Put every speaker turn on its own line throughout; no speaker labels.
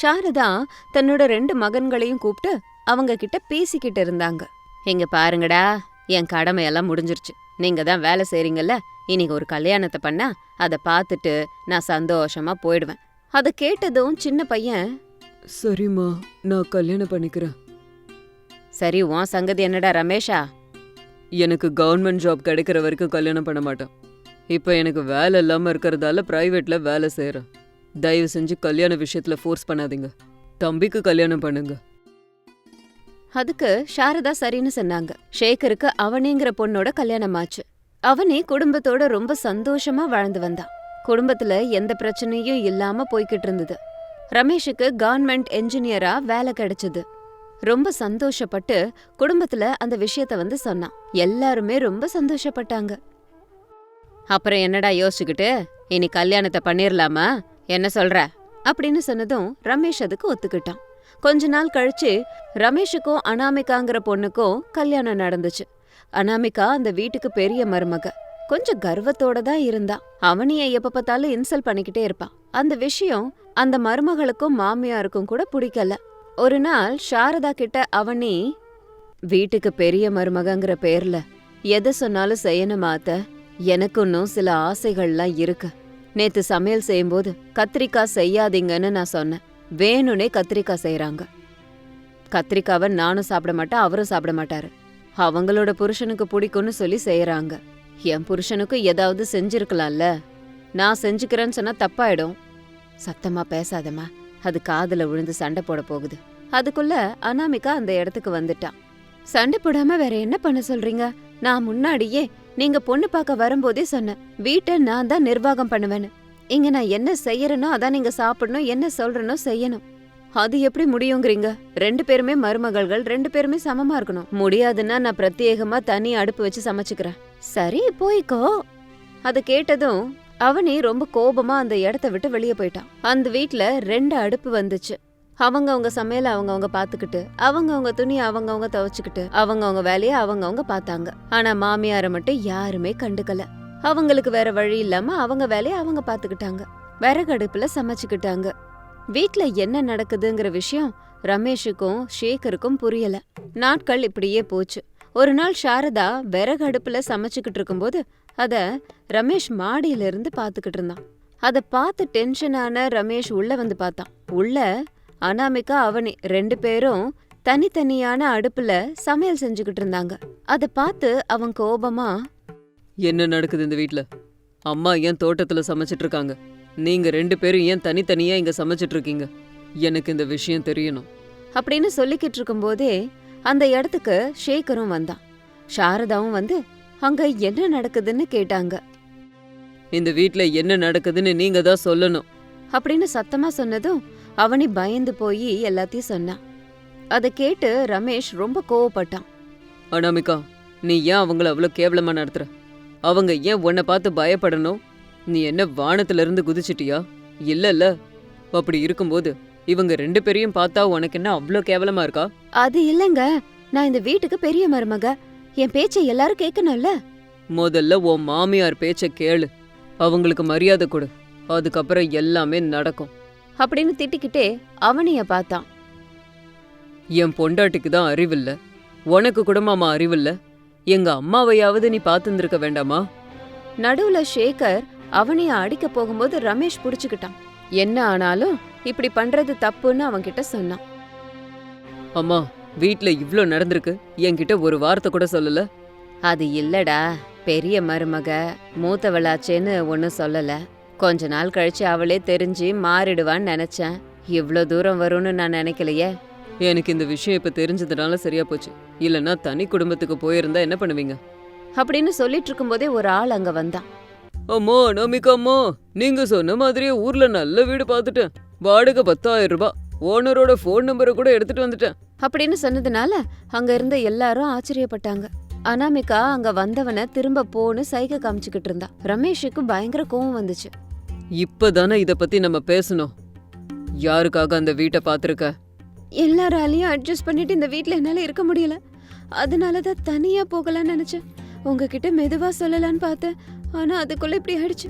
சாரதா தன்னோட ரெண்டு மகன்களையும் கூப்பிட்டு அவங்க கிட்ட பேசிக்கிட்டு இருந்தாங்க இங்க பாருங்கடா என் கடமையெல்லாம் முடிஞ்சிருச்சு நீங்க தான் வேலை செய்றீங்கல்ல இன்னைக்கு ஒரு கல்யாணத்தை பண்ணா அதை பார்த்துட்டு நான் சந்தோஷமா போயிடுவேன் அதை கேட்டதும் சின்ன பையன்
சரிம்மா நான் கல்யாணம் பண்ணிக்கிறேன்
சரி உன் சங்கதி என்னடா ரமேஷா
எனக்கு கவர்மெண்ட் ஜாப் கிடைக்கிற வரைக்கும் கல்யாணம் பண்ண மாட்டேன் இப்போ எனக்கு வேலை இல்லாமல் இருக்கிறதால ப்ரைவேட்டில் வேலை செய்கிறேன் தயவு செஞ்சு கல்யாண விஷயத்துல ஃபோர்ஸ் பண்ணாதீங்க தம்பிக்கு கல்யாணம் பண்ணுங்க
அதுக்கு சாரதா சரின்னு சொன்னாங்க ஷேகருக்கு அவனேங்கிற பொண்ணோட கல்யாணம் ஆச்சு அவனே குடும்பத்தோட ரொம்ப சந்தோஷமா வாழ்ந்து வந்தான் குடும்பத்துல எந்த பிரச்சனையும் இல்லாம போய்கிட்டு இருந்தது ரமேஷுக்கு கவர்மெண்ட் என்ஜினியரா வேலை கிடைச்சது ரொம்ப சந்தோஷப்பட்டு குடும்பத்துல அந்த விஷயத்த வந்து சொன்னான் எல்லாருமே ரொம்ப சந்தோஷப்பட்டாங்க அப்புறம் என்னடா யோசிச்சுக்கிட்டு இனி கல்யாணத்தை பண்ணிரலாமா என்ன சொல்ற அப்படின்னு சொன்னதும் ரமேஷ் அதுக்கு ஒத்துக்கிட்டான் கொஞ்ச நாள் கழிச்சு ரமேஷுக்கும் அனாமிகாங்கிற பொண்ணுக்கும் கல்யாணம் நடந்துச்சு அனாமிகா அந்த வீட்டுக்கு பெரிய மருமக கொஞ்சம் கர்வத்தோட தான் இருந்தா அவனிய எப்ப பார்த்தாலும் இன்சல்ட் பண்ணிக்கிட்டே இருப்பான் அந்த விஷயம் அந்த மருமகளுக்கும் மாமியாருக்கும் கூட பிடிக்கல ஒரு நாள் சாரதா கிட்ட அவனி வீட்டுக்கு பெரிய மருமகங்கிற பேர்ல எதை சொன்னாலும் செய்யணுமாத்த எனக்கு இன்னும் சில ஆசைகள்லாம் இருக்கு நேத்து சமையல் செய்யும்போது கத்திரிக்காய் செய்யாதீங்கன்னு நான் சொன்னேன் வேணும்னே கத்திரிக்காய் செய்கிறாங்க கத்திரிக்காவை நானும் சாப்பிட மாட்டேன் அவரும் சாப்பிட மாட்டாரு அவங்களோட புருஷனுக்கு பிடிக்கும்னு சொல்லி செய்கிறாங்க என் புருஷனுக்கு ஏதாவது செஞ்சிருக்கலாம்ல நான் செஞ்சுக்கிறேன்னு சொன்னா தப்பாயிடும் சத்தமா பேசாதம்மா அது காதுல விழுந்து சண்டை போட போகுது அதுக்குள்ள அனாமிகா அந்த இடத்துக்கு வந்துட்டான் சண்டை போடாம வேற என்ன பண்ண சொல்றீங்க நான் முன்னாடியே நீங்க பொண்ணு பார்க்க வரும்போதே சொன்னேன் வீட்டை நான் தான் நிர்வாகம் பண்ணுவேன்னு இங்க நான் என்ன செய்யறனோ அதான் நீங்க சாப்பிடணும் என்ன சொல்றனோ செய்யணும் அது எப்படி முடியுங்கிறீங்க ரெண்டு பேருமே மருமகள்கள் ரெண்டு பேருமே சமமா இருக்கணும் முடியாதுன்னா நான் பிரத்யேகமா தனி அடுப்பு வச்சு சமைச்சுக்கிறேன் சரி போய்க்கோ அத கேட்டதும் அவனே ரொம்ப கோபமா அந்த இடத்த விட்டு வெளியே போயிட்டான் அந்த வீட்ல ரெண்டு அடுப்பு வந்துச்சு அவங்க அவங்க சமையலை அவங்கவுங்க பார்த்துக்கிட்டு அவங்கவுங்க துணி அவங்கவுங்க துவைச்சுக்கிட்டு அவங்கவுங்க வேலையை அவங்கவுங்க பார்த்தாங்க ஆனா மாமியாரை மட்டும் யாருமே கண்டுக்கல அவங்களுக்கு வேற வழி இல்லாம அவங்க வேலையை அவங்க பார்த்துக்கிட்டாங்க விறகடுப்புல சமைச்சுக்கிட்டாங்க வீட்ல என்ன நடக்குதுங்கிற விஷயம் ரமேஷுக்கும் ஷேகருக்கும் புரியல நாட்கள் இப்படியே போச்சு ஒரு நாள் சாரதா விறகு அடுப்புல சமைச்சுக்கிட்டு இருக்கும்போது அத ரமேஷ் மாடியில இருந்து பாத்துக்கிட்டு இருந்தான் அதை பார்த்து டென்ஷனான ரமேஷ் உள்ள வந்து பார்த்தான் உள்ள அனாமிகா அவனி ரெண்டு பேரும் தனித்தனியான அடுப்புல சமையல் செஞ்சுக்கிட்டு இருந்தாங்க அத பார்த்து அவன் கோபமா
என்ன நடக்குது இந்த வீட்டுல அம்மா ஏன் தோட்டத்துல சமைச்சிட்டு இருக்காங்க நீங்க ரெண்டு பேரும் ஏன் தனித்தனியா இங்க சமைச்சிட்டு இருக்கீங்க எனக்கு இந்த விஷயம் தெரியணும்
அப்படின்னு சொல்லிக்கிட்டு இருக்கும்போதே அந்த இடத்துக்கு ஷேகரும் வந்தான் சாரதாவும் வந்து அங்க என்ன நடக்குதுன்னு கேட்டாங்க
இந்த வீட்டுல என்ன நடக்குதுன்னு நீங்க தான் சொல்லணும்
அப்படின்னு சத்தமா சொன்னதும் அவனி பயந்து போய் எல்லாத்தையும் சொன்னான் அதை கேட்டு ரமேஷ் ரொம்ப கோவப்பட்டான்
அனாமிகா நீ ஏன் அவங்கள அவ்வளோ கேவலமா நடத்துற அவங்க ஏன் உன்னை பார்த்து பயப்படணும் நீ என்ன வானத்துல இருந்து குதிச்சிட்டியா இல்லல்ல அப்படி இருக்கும்போது இவங்க ரெண்டு பேரையும் பார்த்தா உனக்கு என்ன அவ்வளோ கேவலமா இருக்கா
அது இல்லைங்க நான் இந்த வீட்டுக்கு பெரிய மருமக என் பேச்சை எல்லாரும் கேட்கணும்ல
முதல்ல உன் மாமியார் பேச்சை கேளு அவங்களுக்கு மரியாதை கொடு அதுக்கப்புறம் எல்லாமே நடக்கும்
அப்படின்னு திட்டிக்கிட்டே அவனைய பார்த்தான்
என் பொண்டாட்டிக்கு தான் அறிவில்ல உனக்கு குடும்பமா அறிவில்ல எங்க அம்மாவையாவது நீ பார்த்துருக்க வேண்டாமா
நடுவுல ஷேகர் அவனைய அடிக்க போகும்போது ரமேஷ் புடிச்சுக்கிட்டான் என்ன ஆனாலும் இப்படி பண்றது தப்புன்னு அவன்கிட்ட சொன்னான்
அம்மா வீட்ல இவ்ளோ நடந்திருக்கு என்கிட்ட ஒரு வார்த்தை கூட சொல்லல
அது இல்லடா பெரிய மருமக மூத்தவளாச்சேன்னு ஒன்றும் சொல்லலை கொஞ்ச நாள் கழிச்சு அவளே தெரிஞ்சு மாறிடுவான்னு நினைச்சேன் இவ்வளோ தூரம் வரும்னு நான் நினைக்கலையே
எனக்கு இந்த விஷயம் இப்போ தெரிஞ்சதுனால சரியா போச்சு இல்லைன்னா தனி குடும்பத்துக்கு போயிருந்தா என்ன பண்ணுவீங்க
அப்படின்னு சொல்லிட்டு இருக்கும்போதே ஒரு ஆள் அங்க வந்தான்
அம்மா அனாமிகா அம்மா நீங்க சொன்ன மாதிரியே ஊர்ல நல்ல வீடு பார்த்துட்டேன் வாடகை பத்தாயிரம் ரூபாய் ஓனரோட ஃபோன் நம்பரை கூட எடுத்துட்டு வந்துட்டேன்
அப்படின்னு சொன்னதுனால அங்க இருந்த எல்லாரும் ஆச்சரியப்பட்டாங்க அனாமிகா அங்க வந்தவன திரும்ப போன்னு சைகை காமிச்சுக்கிட்டு இருந்தா ரமேஷுக்கு பயங்கர கோவம் வந்துச்சு
இப்பதானே இத பத்தி நம்ம பேசணும் யாருக்காக அந்த வீட்டை பாத்துருக்க
எல்லாராலையும் அட்ஜஸ்ட் பண்ணிட்டு இந்த வீட்ல என்னால இருக்க முடியல அதனாலதான் தனியா போகலான்னு நினைச்சேன் உங்ககிட்ட மெதுவா சொல்லலான்னு பார்த்தேன் ஆனா அதுக்குள்ள இப்படி ஆயிடுச்சு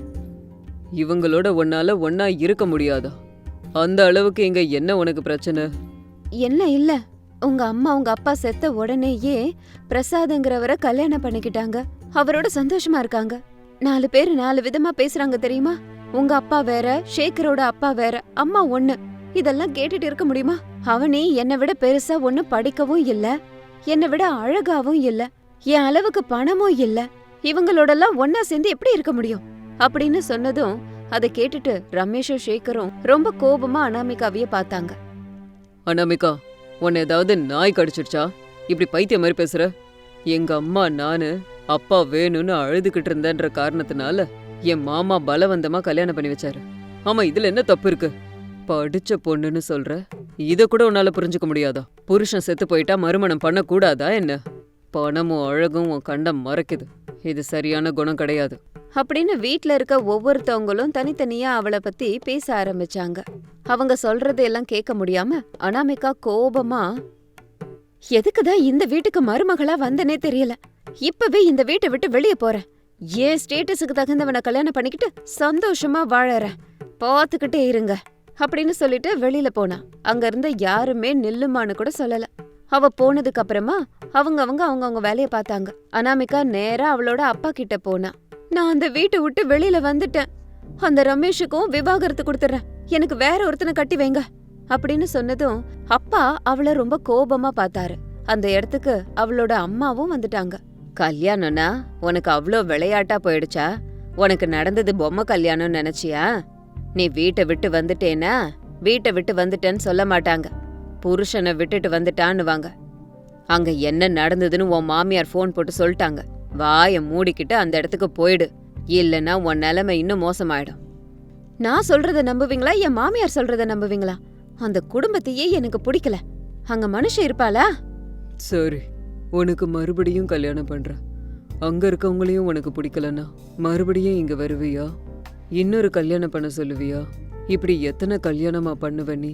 இவங்களோட ஒன்னால ஒன்னா இருக்க முடியாதா அந்த அளவுக்கு இங்க என்ன உனக்கு பிரச்சனை
என்ன இல்லை உங்க அம்மா உங்க அப்பா செத்த உடனேயே பிரசாதுங்கிறவரை கல்யாணம் பண்ணிக்கிட்டாங்க அவரோட சந்தோஷமா இருக்காங்க நாலு பேர் நாலு விதமா பேசுறாங்க தெரியுமா உங்க அப்பா வேற ஷேகரோட அப்பா வேற அம்மா ஒண்ணு இதெல்லாம் கேட்டுட்டு இருக்க முடியுமா அவனே என்னை விட பெருசா ஒண்ணு படிக்கவும் இல்ல என்னை விட அழகாவும் இல்ல என் அளவுக்கு பணமும் இல்ல இவங்களோடலாம் ஒன்னா சேர்ந்து எப்படி இருக்க முடியும் அப்படின்னு சொன்னதும் அதை கேட்டுட்டு ரமேஷும் ஷேகரும் ரொம்ப கோபமா அனாமிகாவிய பார்த்தாங்க
அனாமிகா உன்னை ஏதாவது நாய் கடிச்சிருச்சா இப்படி பைத்தியம் மாதிரி பேசுற எங்க அம்மா நானு அப்பா வேணும்னு அழுதுகிட்டு இருந்தேன்ற காரணத்தினால என் மாமா பலவந்தமா கல்யாணம் பண்ணி வச்சாரு ஆமா இதுல என்ன தப்பு இருக்கு படிச்ச பொண்ணுன்னு சொல்ற இத கூட உன்னால புரிஞ்சுக்க முடியாதா புருஷன் செத்து போயிட்டா மறுமணம் பண்ணக்கூடாதா என்ன பணமும் அழகும் உன் கண்டம் மறைக்குது இது சரியான குணம் கிடையாது
அப்படின்னு வீட்ல இருக்க ஒவ்வொருத்தவங்களும் தனித்தனியா அவளை பத்தி பேச ஆரம்பிச்சாங்க அவங்க சொல்றதை எல்லாம் கேட்க முடியாம அனாமிகா கோபமா எதுக்குதான் இந்த வீட்டுக்கு மருமகளா வந்தனே தெரியல இப்பவே இந்த வீட்டை விட்டு வெளியே போறேன் என் ஸ்டேட்டஸுக்கு தகுந்தவனை கல்யாணம் பண்ணிக்கிட்டு சந்தோஷமா வாழறேன் பார்த்துக்கிட்டே இருங்க அப்படின்னு சொல்லிட்டு வெளியில போனா அங்க இருந்த யாருமே நில்லுமான்னு கூட சொல்லல அவ போனதுக்கு அப்புறமா அவங்க அவங்க அவங்கவுங்க வேலைய பார்த்தாங்க அனாமிகா நேரா அவளோட அப்பா கிட்ட போனா நான் அந்த வீட்டை விட்டு வெளியில வந்துட்டேன் அந்த ரமேஷுக்கும் விவாகரத்து கொடுத்துறேன் எனக்கு வேற ஒருத்தனை கட்டி வைங்க அப்படின்னு சொன்னதும் அப்பா அவளை ரொம்ப கோபமா பார்த்தாரு அந்த இடத்துக்கு அவளோட அம்மாவும் வந்துட்டாங்க கல்யாணம்னா உனக்கு அவ்வளோ விளையாட்டா போயிடுச்சா உனக்கு நடந்தது பொம்மை கல்யாணம் நினைச்சியா நீ வீட்டை விட்டு வந்துட்டேனா வீட்டை விட்டு வந்துட்டேன்னு சொல்ல மாட்டாங்க புருஷனை விட்டுட்டு வந்துட்டான்னுவாங்க அங்க என்ன நடந்ததுன்னு உன் மாமியார் ஃபோன் போட்டு சொல்லிட்டாங்க வாயை மூடிக்கிட்டு அந்த இடத்துக்கு போயிடு இல்லைன்னா உன் நிலைமை இன்னும் மோசமாயிடும் நான் சொல்றத நம்புவீங்களா என் மாமியார் சொல்றத நம்புவீங்களா அந்த குடும்பத்தையே எனக்கு பிடிக்கல அங்க மனுஷன் இருப்பாளா
சரி உனக்கு மறுபடியும் கல்யாணம் பண்ணுறேன் அங்கே இருக்கவங்களையும் உனக்கு பிடிக்கலண்ணா மறுபடியும் இங்கே வருவியா இன்னொரு கல்யாணம் பண்ண சொல்லுவியா இப்படி எத்தனை கல்யாணமா பண்ணுவ நீ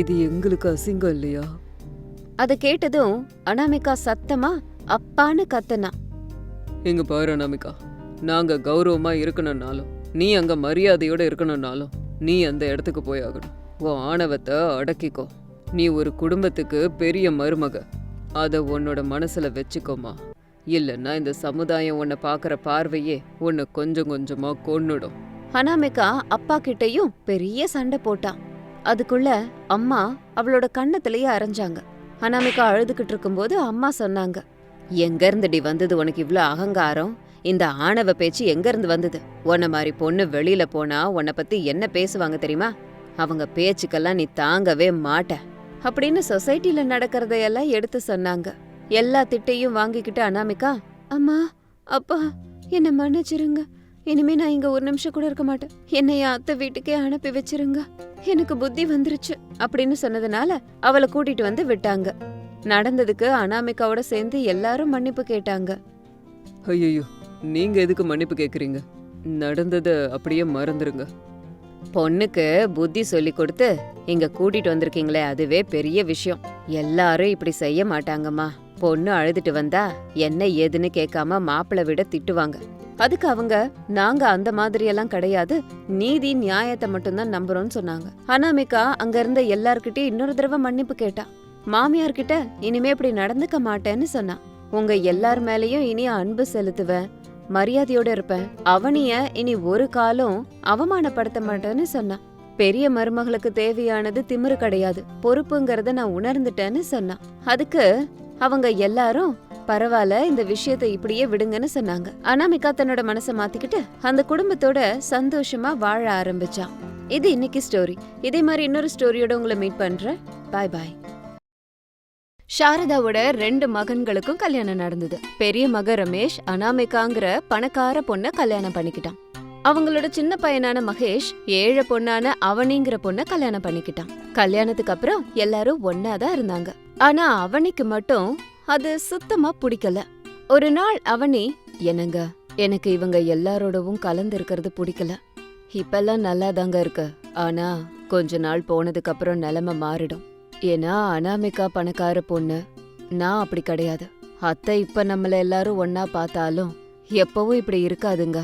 இது எங்களுக்கு அசிங்கம் இல்லையா
அதை கேட்டதும் அனாமிகா சத்தமா அப்பான்னு கத்தனா
இங்க பாரு அனாமிகா நாங்க கௌரவமா இருக்கணும்னாலும் நீ அங்க மரியாதையோட இருக்கணும்னாலும் நீ அந்த இடத்துக்கு போய் ஆகணும் உன் ஆணவத்தை அடக்கிக்கோ நீ ஒரு குடும்பத்துக்கு பெரிய மருமகன் அதை உன்னோட மனசில் வச்சுக்கோமா இல்லைன்னா இந்த சமுதாயம் உன்னை பார்க்குற பார்வையே உன்னை கொஞ்சம் கொஞ்சமாக கொன்னுடும்
அனாமிகா அப்பா கிட்டையும் பெரிய சண்டை போட்டான் அதுக்குள்ள அம்மா அவளோட கண்ணத்திலேயே அரைஞ்சாங்க அனாமிகா அழுதுகிட்டு இருக்கும்போது அம்மா சொன்னாங்க எங்கேருந்துடி வந்தது உனக்கு இவ்வளோ அகங்காரம் இந்த ஆணவ பேச்சு எங்கேருந்து வந்தது உன்ன மாதிரி பொண்ணு வெளியில் போனால் உன்னை பற்றி என்ன பேசுவாங்க தெரியுமா அவங்க பேச்சுக்கெல்லாம் நீ தாங்கவே மாட்ட அப்படின்னு சொசைட்டில நடக்கிறதையெல்லாம் எடுத்து சொன்னாங்க எல்லா திட்டையும் வாங்கிக்கிட்டு அனாமிகா அம்மா அப்பா என்னை மன்னிச்சிருங்க இனிமே நான் இங்க ஒரு நிமிஷம் கூட இருக்க மாட்டேன் என்னைய அத்தை வீட்டுக்கே அனுப்பி வச்சிருங்க எனக்கு புத்தி வந்துருச்சு அப்படின்னு சொன்னதுனால அவளை கூட்டிட்டு வந்து விட்டாங்க நடந்ததுக்கு அனாமிகாவோட சேர்ந்து எல்லாரும் மன்னிப்பு கேட்டாங்க
ஐயோ நீங்க எதுக்கு மன்னிப்பு கேக்குறீங்க நடந்தத அப்படியே மறந்துருங்க
பொண்ணுக்கு புத்தி சொல்லி கொடுத்து இங்க கூட்டிட்டு வந்திருக்கீங்களே அதுவே பெரிய விஷயம் எல்லாரும் இப்படி செய்ய மாட்டாங்கம்மா பொண்ணு அழுதுட்டு வந்தா என்ன ஏதுன்னு கேட்காம மாப்பிள விட திட்டுவாங்க அதுக்கு அவங்க நாங்க அந்த மாதிரி எல்லாம் கிடையாது நீதி நியாயத்தை மட்டும்தான் நம்புறோம்னு சொன்னாங்க அனாமிகா அங்க இருந்த எல்லார்கிட்டயும் இன்னொரு தடவை மன்னிப்பு கேட்டா மாமியார் கிட்ட இனிமே இப்படி நடந்துக்க மாட்டேன்னு சொன்னா உங்க எல்லார் மேலயும் இனி அன்பு செலுத்துவேன் மரியாதையோட இருப்பேன் அவனிய இனி ஒரு காலம் அவமானப்படுத்த மாட்டேன்னு சொன்னான் பெரிய மருமகளுக்கு தேவையானது திமிரு கிடையாது பொறுப்புங்கிறத நான் உணர்ந்துட்டேன்னு சொன்னான் அதுக்கு அவங்க எல்லாரும் பரவாயில்ல இந்த விஷயத்தை இப்படியே விடுங்கன்னு சொன்னாங்க அனாமிகா தன்னோட மனசை மாத்திக்கிட்டு அந்த குடும்பத்தோட சந்தோஷமா வாழ ஆரம்பிச்சான் இது இன்னைக்கு ஸ்டோரி இதே மாதிரி இன்னொரு ஸ்டோரியோட உங்களை மீட் பண்றேன் பாய் பாய் சாரதாவோட ரெண்டு மகன்களுக்கும் கல்யாணம் நடந்தது பெரிய மக ரமேஷ் அனாமிகாங்கிற பணக்கார பொண்ண கல்யாணம் பண்ணிக்கிட்டான் அவங்களோட சின்ன பையனான மகேஷ் ஏழை பொண்ணான அவனிங்கிற பொண்ண கல்யாணம் பண்ணிக்கிட்டான் கல்யாணத்துக்கு அப்புறம் எல்லாரும் ஒன்னாதான் இருந்தாங்க ஆனா அவனிக்கு மட்டும் அது சுத்தமா பிடிக்கல ஒரு நாள் அவனி என்னங்க எனக்கு இவங்க எல்லாரோடவும் கலந்து இருக்கிறது பிடிக்கல இப்பெல்லாம் நல்லாதாங்க இருக்கு ஆனா கொஞ்ச நாள் போனதுக்கு அப்புறம் நிலைமை மாறிடும் ஏன்னா அனாமிகா பணக்கார பொண்ணு நான் அப்படி கிடையாது அத்தை இப்ப நம்மள எல்லாரும் ஒன்னா பார்த்தாலும் எப்பவும் இப்படி இருக்காதுங்க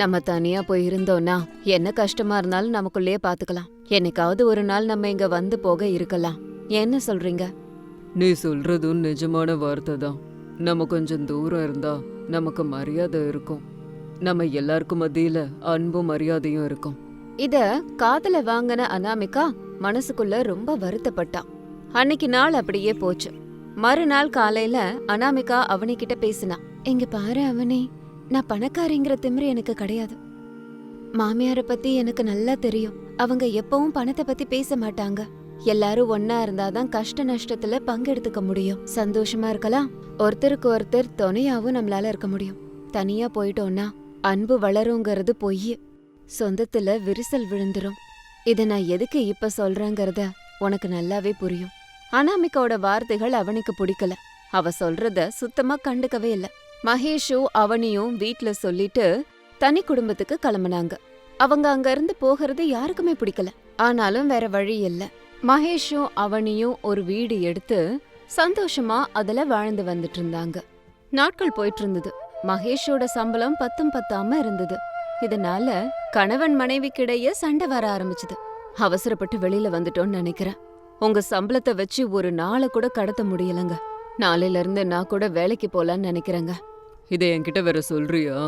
நம்ம தனியா போய் இருந்தோம்னா என்ன கஷ்டமா இருந்தாலும் நமக்குள்ளேயே பாத்துக்கலாம் என்னைக்காவது ஒரு நாள் நம்ம இங்க வந்து போக இருக்கலாம் என்ன சொல்றீங்க
நீ சொல்றதும் நிஜமான வார்த்தை தான் நம்ம கொஞ்சம் தூரம் இருந்தா நமக்கு மரியாதை இருக்கும் நம்ம எல்லாருக்கும் மத்தியில அன்பும் மரியாதையும் இருக்கும்
இத காதல வாங்கின அனாமிகா மனசுக்குள்ள ரொம்ப வருத்தப்பட்டான் அன்னைக்கு நாள் அப்படியே போச்சு மறுநாள் காலையில அனாமிகா அவனிக்கிட்ட பேசினா இங்க பாரு அவனே நான் பணக்காரிங்கிற திமிரு எனக்கு கிடையாது மாமியார பத்தி எனக்கு நல்லா தெரியும் அவங்க எப்பவும் பணத்தை பத்தி பேச மாட்டாங்க எல்லாரும் ஒன்னா இருந்தாதான் கஷ்ட நஷ்டத்துல பங்கெடுத்துக்க முடியும் சந்தோஷமா இருக்கலாம் ஒருத்தருக்கு ஒருத்தர் துணையாவும் நம்மளால இருக்க முடியும் தனியா போயிட்டோம்னா அன்பு வளருங்கிறது பொய் சொந்தத்துல விரிசல் விழுந்துரும் இதை நான் எதுக்கு இப்ப சொல்றேங்கிறத உனக்கு நல்லாவே புரியும் அனாமிகாவோட வார்த்தைகள் அவனுக்கு பிடிக்கல அவ சொல்றத சுத்தமா கண்டுக்கவே இல்ல மகேஷும் அவனையும் வீட்ல சொல்லிட்டு தனி குடும்பத்துக்கு கிளம்புனாங்க அவங்க அங்க இருந்து போகிறது யாருக்குமே பிடிக்கல ஆனாலும் வேற வழி இல்ல மகேஷும் அவனியும் ஒரு வீடு எடுத்து சந்தோஷமா அதுல வாழ்ந்து வந்துட்டு இருந்தாங்க நாட்கள் போயிட்டு இருந்தது மகேஷோட சம்பளம் பத்தும் பத்தாம இருந்தது இதனால கணவன் மனைவிக்கிடையே சண்டை வர ஆரம்பிச்சுது அவசரப்பட்டு வெளியில வந்துட்டோம்னு நினைக்கிறேன் உங்க சம்பளத்தை வச்சு ஒரு நாளை கூட கடத்த முடியலங்க நாளையில இருந்து நான் கூட வேலைக்கு போலான்னு நினைக்கிறேங்க
இதை என்கிட்ட வேற சொல்றியா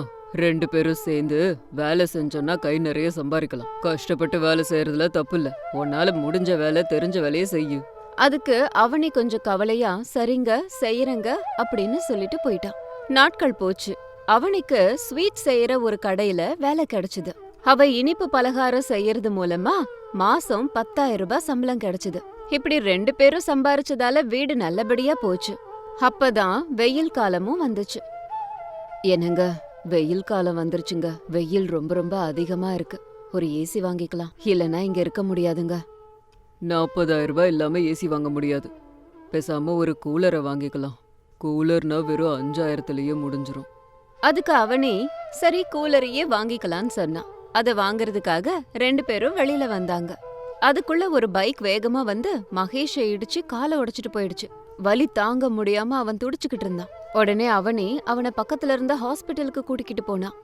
ரெண்டு பேரும் சேர்ந்து வேலை செஞ்சோன்னா கை நிறைய சம்பாதிக்கலாம் கஷ்டப்பட்டு வேலை செய்யறதுல தப்பு இல்ல உன்னால முடிஞ்ச வேலை தெரிஞ்ச வேலையே செய்யு
அதுக்கு அவனை கொஞ்சம் கவலையா சரிங்க செய்யறங்க அப்படின்னு சொல்லிட்டு போயிட்டான் நாட்கள் போச்சு அவனுக்கு ஸ்வீட் செய்யற ஒரு கடையில வேலை கிடைச்சது அவ இனிப்பு பலகாரம் செய்யறது மூலமா மாசம் பத்தாயிரம் ரூபாய் சம்பளம் கிடைச்சது இப்படி ரெண்டு பேரும் சம்பாரிச்சதால வீடு நல்லபடியா போச்சு அப்பதான் வெயில் காலமும் வந்துச்சு என்னங்க வெயில் காலம் வந்துருச்சுங்க வெயில் ரொம்ப ரொம்ப அதிகமா இருக்கு ஒரு ஏசி வாங்கிக்கலாம் இல்லனா இங்க இருக்க முடியாதுங்க
நாற்பதாயிரம் ரூபாய் இல்லாம ஏசி வாங்க முடியாது பேசாம ஒரு கூலரை வாங்கிக்கலாம் கூலர்னா வெறும் அஞ்சாயிரத்துலயே முடிஞ்சிரும்
அதுக்கு அவனே சரி கூலரையே வாங்கிக்கலான்னு சொன்னான் அதை வாங்குறதுக்காக ரெண்டு பேரும் வெளியில வந்தாங்க அதுக்குள்ள ஒரு பைக் வேகமா வந்து மகேஷை இடிச்சு காலை உடைச்சிட்டு போயிடுச்சு வலி தாங்க முடியாம அவன் துடிச்சுக்கிட்டு இருந்தான் உடனே அவனே அவனை பக்கத்துல இருந்த ஹாஸ்பிட்டலுக்கு கூட்டிக்கிட்டு போனான்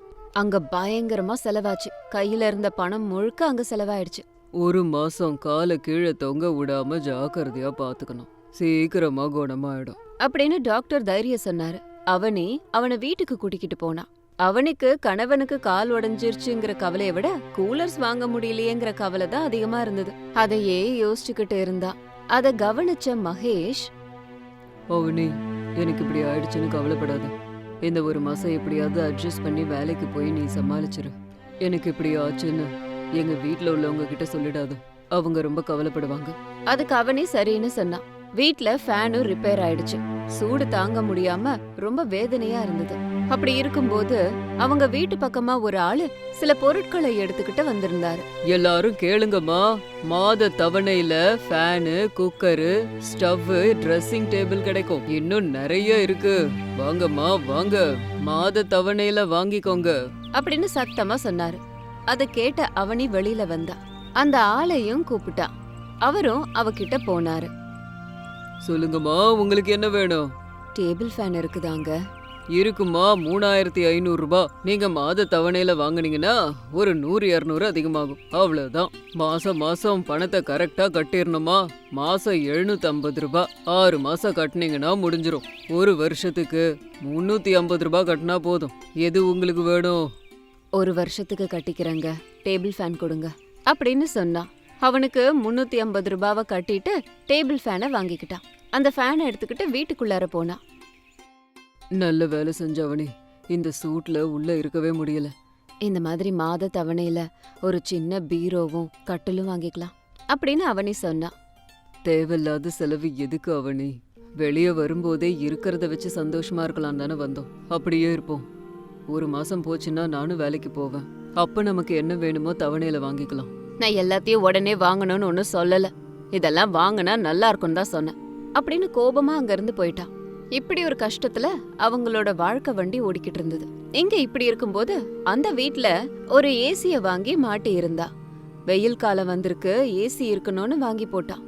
அங்க பயங்கரமா செலவாச்சு கையில இருந்த பணம் முழுக்க அங்க செலவாயிடுச்சு
ஒரு மாசம் காலை கீழே தொங்க விடாம ஜாக்கிரதையா பாத்துக்கணும் சீக்கிரமா குணமாயிடும்
அப்படின்னு டாக்டர் தைரிய சொன்னாரு அவனே அவனை வீட்டுக்கு கூட்டிக்கிட்டு போனான் அவனுக்கு கணவனுக்கு கால் உடஞ்சிருச்சுங்கிற கவலைய விட கூலர்ஸ் வாங்க முடியலையேங்கிற கவலை தான் அதிகமா இருந்தது அதையே யோசிச்சுக்கிட்டு இருந்தான் அத கவனிச்ச மகேஷ்
அவனே எனக்கு இப்படி ஆயிடுச்சுன்னு கவலைப்படாத இந்த ஒரு மாசம் எப்படியாவது அட்ஜஸ்ட் பண்ணி வேலைக்கு போய் நீ சமாளிச்சிரு எனக்கு இப்படி ஆச்சுன்னு எங்க வீட்டுல உள்ளவங்க கிட்ட சொல்லிடாது அவங்க ரொம்ப கவலைப்படுவாங்க
அதுக்கு அவனே சரின்னு சொன்னான் வீட்ல ஃபேனும் ரிப்பேர் ஆயிடுச்சு சூடு தாங்க முடியாம ரொம்ப வேதனையா இருந்தது அப்படி இருக்கும்போது அவங்க வீட்டு பக்கமா ஒரு ஆளு சில பொருட்களை எடுத்துக்கிட்டு வந்திருந்தாரு
எல்லாரும் கேளுங்கம்மா மாத தவணையில fan cooker stove dressing table கிடைக்கும் இன்னும் நிறைய இருக்கு வாங்கம்மா வாங்க மாத தவணையில வாங்கிக்கோங்க
அப்படின்னு சத்தமா சொன்னாரு அதை கேட்ட அவனி வெளியில வந்தா அந்த ஆளையும் கூப்பிட்டான் அவரும் அவகிட்ட போனாரு
சொல்லுங்கம்மா உங்களுக்கு என்ன வேணும்
டேபிள் ஃபேன் இருக்குதாங்க
இருக்குமா மூணாயிரத்தி ஐநூறுரூபா நீங்க மாத தவணையில வாங்கினீங்கன்னா ஒரு நூறு இரநூறு அதிகமாகும் அவ்வளவுதான் மாசம் மாசம் பணத்தை கரெக்டா கட்டிடணுமா மாசம் எழுநூற்றம்பது ரூபாய் ஆறு மாசம் கட்டினீங்கன்னா முடிஞ்சிடும் ஒரு வருஷத்துக்கு முன்னூத்தி ஐம்பது ரூபா கட்டினா போதும் எது உங்களுக்கு வேணும்
ஒரு வருஷத்துக்கு கட்டிக்கிறேங்க டேபிள் ஃபேன் கொடுங்க அப்படின்னு சொன்னா அவனுக்கு முன்னூத்தி ஐம்பது ரூபாவை கட்டிட்டு டேபிள் ஃபேனை வாங்கிக்கிட்டான் அந்த ஃபேனை எடுத்துக்கிட்டு வீட்டுக்குள்ளார போனான்
நல்ல வேலை செஞ்சவனே இந்த சூட்ல உள்ள இருக்கவே முடியல
இந்த மாதிரி மாத தவணையில ஒரு சின்ன பீரோவும் கட்டிலும் வாங்கிக்கலாம் அப்படின்னு அவனி சொன்னான்
தேவையில்லாத செலவு எதுக்கு அவனி வெளியே வரும்போதே இருக்கிறத வச்சு சந்தோஷமா இருக்கலாம் தானே வந்தோம் அப்படியே இருப்போம் ஒரு மாசம் போச்சுன்னா நானும் வேலைக்கு போவேன் அப்ப நமக்கு என்ன வேணுமோ தவணையில வாங்கிக்கலாம்
நான் எல்லாத்தையும் உடனே வாங்கணும்னு ஒன்றும் சொல்லலை இதெல்லாம் வாங்கினா நல்லா இருக்கும்னு தான் சொன்னேன் அப்படின்னு கோபமா அங்கேருந்து போயிட்டான் இப்படி ஒரு கஷ்டத்துல அவங்களோட வாழ்க்கை வண்டி ஓடிக்கிட்டு இருந்தது இங்க இப்படி இருக்கும்போது அந்த வீட்டில் ஒரு ஏசிய வாங்கி மாட்டி இருந்தா வெயில் காலம் வந்திருக்கு ஏசி இருக்கணும்னு வாங்கி போட்டான்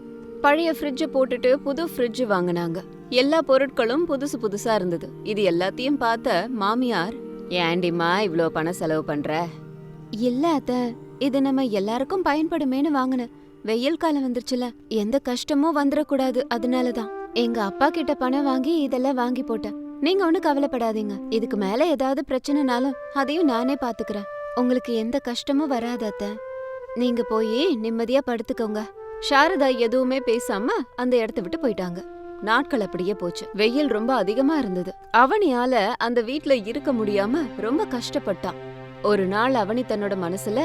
பழைய ஃப்ரிட்ஜ போட்டுட்டு புது ஃப்ரிட்ஜ் வாங்கினாங்க எல்லா பொருட்களும் புதுசு புதுசா இருந்தது இது எல்லாத்தையும் பார்த்த மாமியார் ஏண்டிமா இவ்வளோ பணம் செலவு பண்ற இல்ல அத்த இது நம்ம எல்லாருக்கும் பயன்படுமேனு வாங்கினேன் வெயில் காலம் வந்துருச்சுல எந்த கஷ்டமும் வந்துடக்கூடாது அதனாலதான் எங்க அப்பா கிட்ட பணம் வாங்கி இதெல்லாம் வாங்கி போட்டேன் நீங்க ஒன்னும் கவலைப்படாதீங்க இதுக்கு மேல ஏதாவது பிரச்சனைனாலும் அதையும் நானே பாத்துக்கிறேன் உங்களுக்கு எந்த கஷ்டமும் வராது அத்த நீங்க போய் நிம்மதியா படுத்துக்கோங்க சாரதா எதுவுமே பேசாம அந்த இடத்த விட்டு போயிட்டாங்க நாட்கள் அப்படியே போச்சு வெயில் ரொம்ப அதிகமா இருந்தது அவனியால அந்த வீட்டுல இருக்க முடியாம ரொம்ப கஷ்டப்பட்டான் ஒரு நாள் அவனி தன்னோட மனசுல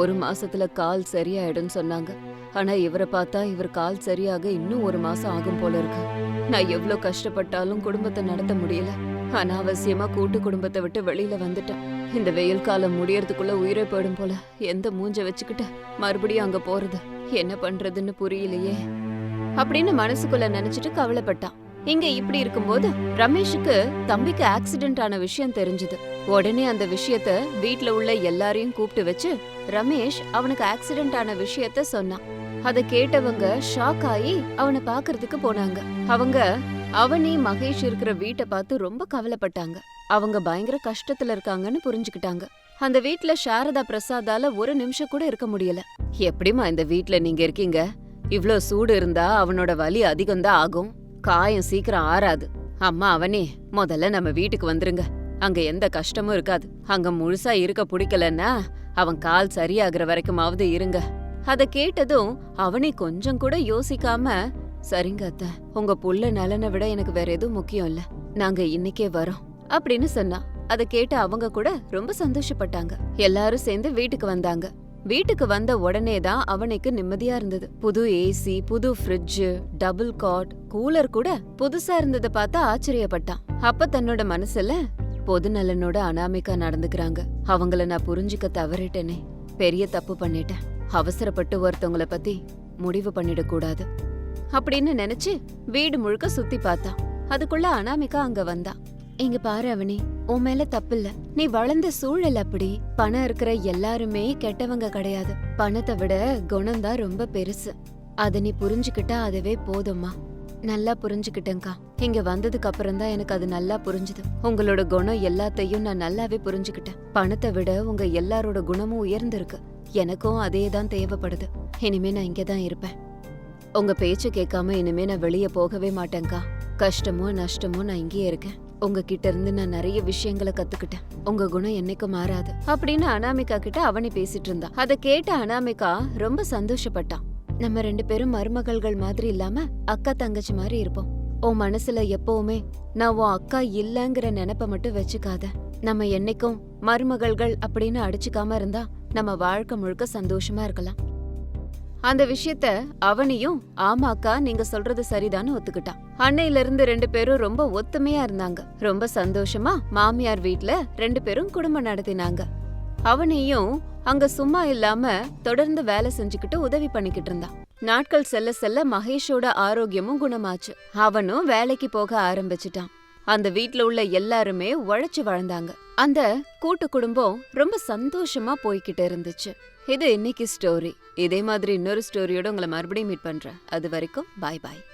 ஒரு மாசத்துல கால் சரியாயிடும் சொன்னாங்க ஆனா இவரை பார்த்தா இவர் கால் சரியாக இன்னும் ஒரு மாசம் ஆகும் போல இருக்கு நான் எவ்வளவு கஷ்டப்பட்டாலும் குடும்பத்தை நடத்த முடியல அனாவசியமா கூட்டு குடும்பத்தை விட்டு வெளியில வந்துட்டேன் இந்த வெயில் காலம் முடியறதுக்குள்ள உயிரை போயிடும் போல எந்த மூஞ்ச வச்சுக்கிட்ட மறுபடியும் அங்க போறது என்ன பண்றதுன்னு புரியலையே அப்படின்னு மனசுக்குள்ள நினைச்சிட்டு கவலைப்பட்டான் இங்க இப்படி இருக்கும்போது ரமேஷுக்கு தம்பிக்கு ஆக்சிடென்ட் ஆன விஷயம் தெரிஞ்சது உடனே அந்த விஷயத்த வீட்ல உள்ள எல்லாரையும் கூப்பிட்டு வச்சு ரமேஷ் அவனுக்கு ஆக்சிடென்ட் ஆன விஷயத்த சொன்னான் அத கேட்டவங்க ஷாக் ஆகி அவனை பாக்குறதுக்கு போனாங்க அவங்க அவனி மகேஷ் இருக்கிற வீட்டை பார்த்து ரொம்ப கவலைப்பட்டாங்க அவங்க பயங்கர கஷ்டத்துல இருக்காங்கன்னு புரிஞ்சுக்கிட்டாங்க அந்த வீட்ல சாரதா பிரசாதால ஒரு நிமிஷம் கூட இருக்க முடியல எப்படிமா இந்த வீட்ல நீங்க இருக்கீங்க இவ்ளோ சூடு இருந்தா அவனோட வலி அதிகம்தான் ஆகும் காயம் சீக்கிரம் ஆறாது அம்மா அவனே முதல்ல நம்ம வீட்டுக்கு வந்துருங்க அங்க எந்த கஷ்டமும் இருக்காது அங்க முழுசா இருக்க பிடிக்கலன்னா அவன் கால் சரியாகிற வரைக்குமாவது இருங்க அத கேட்டதும் அவனை கொஞ்சம் கூட யோசிக்காம சரிங்க அத்த உங்க புள்ள நலனை விட எனக்கு வேற எதுவும் முக்கியம் இல்ல நாங்க இன்னைக்கே வரோம் அப்படின்னு சொன்னா அதை கேட்டு அவங்க கூட ரொம்ப சந்தோஷப்பட்டாங்க எல்லாரும் சேர்ந்து வீட்டுக்கு வந்தாங்க வீட்டுக்கு வந்த உடனே தான் அவனுக்கு நிம்மதியா இருந்தது புது ஏசி புது ஃப்ரிட்ஜ் டபுள் காட் கூலர் கூட புதுசா இருந்ததை பார்த்தா ஆச்சரியப்பட்டான் அப்ப தன்னோட மனசுல பொது நலனோட அனாமிக்கா நடந்துக்கிறாங்க அவங்கள நான் புரிஞ்சுக்க தவறிட்டேனே பெரிய தப்பு பண்ணிட்டேன் அவசரப்பட்டு ஒருத்தவங்கள பத்தி முடிவு பண்ணிடக்கூடாது அப்படின்னு நினைச்சு வீடு முழுக்க சுத்தி பார்த்தா அதுக்குள்ள அனாமிகா அங்க வந்தா இங்க பாரு அவனி உன் மேல தப்பு இல்ல நீ வளர்ந்த சூழல் அப்படி பணம் இருக்கிற எல்லாருமே கெட்டவங்க கிடையாது பணத்தை விட குணம்தான் ரொம்ப பெருசு அதை நீ புரிஞ்சுக்கிட்டா அதுவே போதும்மா நல்லா புரிஞ்சுக்கிட்டேங்க்கா இங்க வந்ததுக்கு அப்புறம் தான் எனக்கு அது நல்லா புரிஞ்சுது உங்களோட குணம் எல்லாத்தையும் நான் நல்லாவே புரிஞ்சுக்கிட்டேன் பணத்தை விட உங்க எல்லாரோட குணமும் உயர்ந்திருக்கு எனக்கும் அதே தான் தேவைப்படுது இனிமே நான் இங்கே தான் இருப்பேன் உங்க பேச்சு கேட்காம இனிமே நான் வெளியே போகவே மாட்டேங்க்கா கஷ்டமோ நஷ்டமோ நான் இங்கேயே இருக்கேன் உங்ககிட்ட இருந்து நான் நிறைய விஷயங்களை கத்துக்கிட்டேன் உங்க குணம் என்னைக்கும் மாறாது அப்படின்னு அனாமிகா கிட்ட அவனை பேசிட்டு இருந்தான் அதை கேட்ட அனாமிகா ரொம்ப சந்தோஷப்பட்டான் நம்ம ரெண்டு பேரும் மருமகள்கள் மாதிரி இல்லாம அக்கா தங்கச்சி மாதிரி இருப்போம் உன் மனசுல எப்பவுமே நான் உன் அக்கா இல்லங்கிற நினைப்ப மட்டும் வச்சுக்காத நம்ம என்னைக்கும் மருமகள்கள் அப்படின்னு அடிச்சுக்காம இருந்தா நம்ம வாழ்க்கை முழுக்க சந்தோஷமா இருக்கலாம் அந்த விஷயத்த அவனையும் ஆமா அக்கா நீங்க சொல்றது சரிதான்னு ஒத்துக்கிட்டான் அன்னையில இருந்து ரெண்டு பேரும் ரொம்ப ஒத்துமையா இருந்தாங்க ரொம்ப சந்தோஷமா மாமியார் வீட்டுல ரெண்டு பேரும் குடும்பம் நடத்தினாங்க அவனையும் அங்க சும்மா இல்லாம தொடர்ந்து வேலை செஞ்சுக்கிட்டு உதவி பண்ணிக்கிட்டு இருந்தான் நாட்கள் செல்ல செல்ல மகேஷோட ஆரோக்கியமும் குணமாச்சு அவனும் வேலைக்கு போக ஆரம்பிச்சிட்டான் அந்த வீட்ல உள்ள எல்லாருமே உழைச்சு வாழ்ந்தாங்க அந்த கூட்டு குடும்பம் ரொம்ப சந்தோஷமா போய்கிட்டு இருந்துச்சு இது இன்னைக்கு ஸ்டோரி இதே மாதிரி இன்னொரு ஸ்டோரியோட உங்களை மறுபடியும் மீட் பண்றேன் அது வரைக்கும் பாய் பாய்